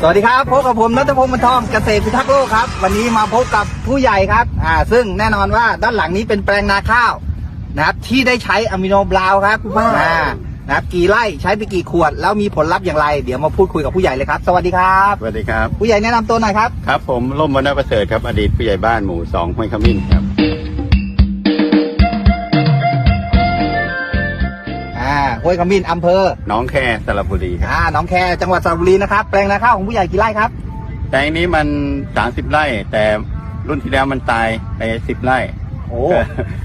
สวัสดีครับพบกับผมนัทพงศ์บรรทองเกษตรพิทักษ์โลกครับ วันนี้มาพบกับผู้ใหญ่ครับอ่าซึ่งแน่นอนว่าด้านหลังนี้เป็นแปลงนาข้าวนะครับที่ได้ใช้อะมิโนบราวน์ครับอ่านะครับกี่ไร่ใช้ไปกี่ขวด แล้วมีผลลัพธ์อย่างไร เดี๋ยวมาพูดคุยกับผู้ใหญ่เลยครับ สวัสดีครับ สวัสดีครับ ผู้ใหญ่แนะนำตัวหน่อยครับ ครับผมร่มวรรณประเสริฐครับอดีตผู้ใหญ่บ้านหมู่สองห้วยขมิ้นครับ ห้วยขมิ้นอำเภอน้องแค่สระบุรีครับอ่าหนองแคจังหวัดสระบุรีนะครับ แปลงนาข้าวของผู้ใหญ่กี่ไร่ครับแปลงนี้มัน 30 ไร่ แต่รุ่นที่แล้วมันตายไป 10 ไร่โอ้ก็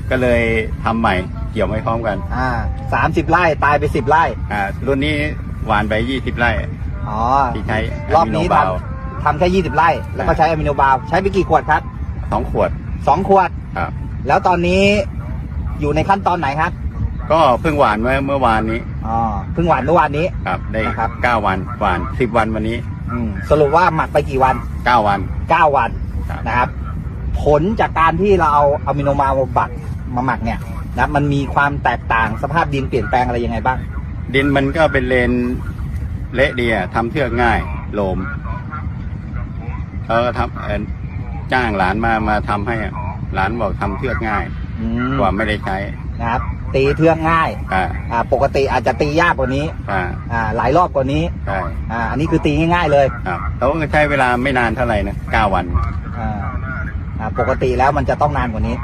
ก็เลยทำใหม่เกี่ยวไม่พร้อมกันอ่าสามสิบไร่ตายไปสิบไร่อ่ารุ่นนี้หวานไป 20 ไร่อ๋อ ที่ใช้รอบนี้ะมิโบาทำ ทำแค่ยี่สิบไร่ แล้วก็ใช้อะมิโนบราวน์ใช้ไปกี่ขวดครับสองขวดสองขวด ครับ แล้วตอนนี้อยู่ในขั้นตอนไหนครับ ก็เพิ่งหวานเมื่อเมื่อวานนี้อ๋อเพิ่งหวานเมื่อวานนี้ ครับ ได้นะครับ9วันหวาน10วันวันนี้อืมสรุปว่าหมักไปกี่วัน9วัน เก้าวันครับ นะครับ ผลจากการที่เราเอาอะมิโนมามาบักมาหมักเนี่ยนะมันมีความแตกต่างสภาพดินเปลี่ยนแปลงอะไรยังไงบ้าง ดินมันก็เป็นเลนเละดีอะทำเทือกง่ายโลมแล้วก็ทำเอ่อจ้างหลานมามาทำให้อะหลานบอกทำเทือกง่าย อืมกว่าไม่ได้ใช้นะครับ ตีเทือกง่ายอ่าอ่าปกติอาจจะตียากกว่านี้อ่าอ่าหลายรอบกว่านี้ใช่อ่าอันนี้คือตีง่าย ๆ เลยครับแล้วก็ใช้เวลาไม่นานเท่าไหร่นะเก้าวัน อ่าอ่าปกติแล้วมันจะต้องนานกว่านี้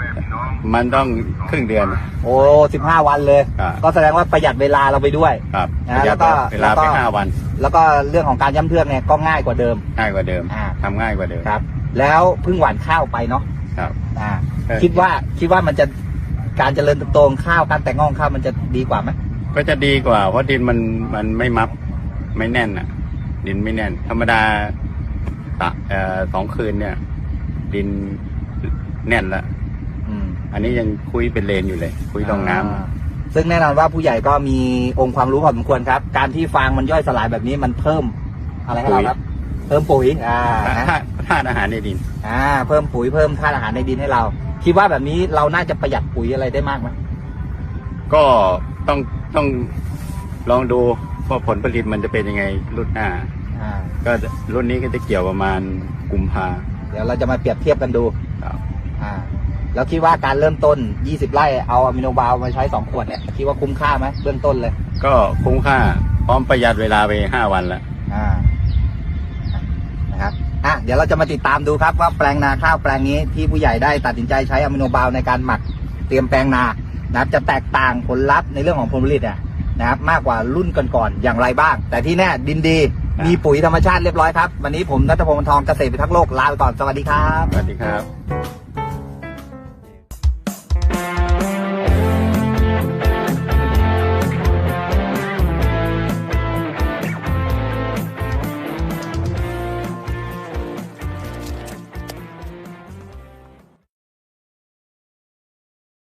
มันต้องครึ่งเดือน โอ้สิบห้าวันเลยครับก็แสดงว่าประหยัดเวลาเราไปด้วย ครับนะประหยัดแล้วก็เวลาแล้วก็ไปห้าวันแล้วก็เรื่องของการย้ำเทือกเนี่ยก็ง่ายกว่าเดิม ง่ายกว่าเดิมอ่า ทำง่ายกว่าเดิมครับ แล้วเพิ่งหว่านข้าวไปเนาะ ครับอ่าเออ คิดว่าคิดว่ามันจะการเจริญเติบโตของข้าวการแต่งงอกของข้าวมันจะดีกว่าไหมก็จะดีกว่า เพราะดินมันมันไม่มับไม่แน่นอะ ดินไม่แน่น ธรรมดาตะเอ่อสองคืนเนี่ย ดินแน่นละอืม อันนี้ยังคุยเป็นเลนอยู่เลย คุยลงน้ำอ่าซึ่งแน่นอนว่าผู้ใหญ่ก็มีองค์ความรู้พอสมควรครับ การที่ฟางมันย่อยสลายแบบนี้มันเพิ่มอะไรให้เราครับ เพิ่มปุ๋ยอ่านะธาตุ ธาตุอาหารในดิน อ่า เพิ่มปุ๋ยเพิ่มธาตุอาหารในดินให้เรา คิดว่าแบบนี้เราน่าจะประหยัดปุ๋ยอะไรได้มากไหมก็ต้องต้องลองดูว่าผลผลิตมันจะเป็นยังไงรุ่นหน้า อ่า ก็รุ่นนี้ก็จะเกี่ยวประมาณกุมภาเดี๋ยวเราจะมาเปรียบเทียบกันดู ครับ อ่า แล้วคิดว่าการเริ่มต้น 20 ไร่เอาอะมิโนบาลมาใช้2ขวดเนี่ยคิดว่าคุ้มค่าไหมเบื้องต้นเลย ก็คุ้มค่าพร้อมประหยัดเวลาไปห้าวันละ อะเดี๋ยวเราจะมาติดตามดูครับว่าแปลงนาข้าวแปลงนี้ที่ผู้ใหญ่ได้ตัดสินใจใช้อะมิโนบาลในการหมักเตรียมแปลงนานะครับจะแตกต่างผลลัพธ์ในเรื่องของผลผลิตอะนะครับมากกว่ารุ่นก่อนๆอย่างไรบ้าง แต่ที่แน่ดินดีมีปุ๋ยธรรมชาติเรียบร้อยครับ วันนี้ผมนัทพงศ์วงศ์ทองเกษตรพิทักษ์โลกลาไปก่อนสวัสดีครับ สวัสดีครับ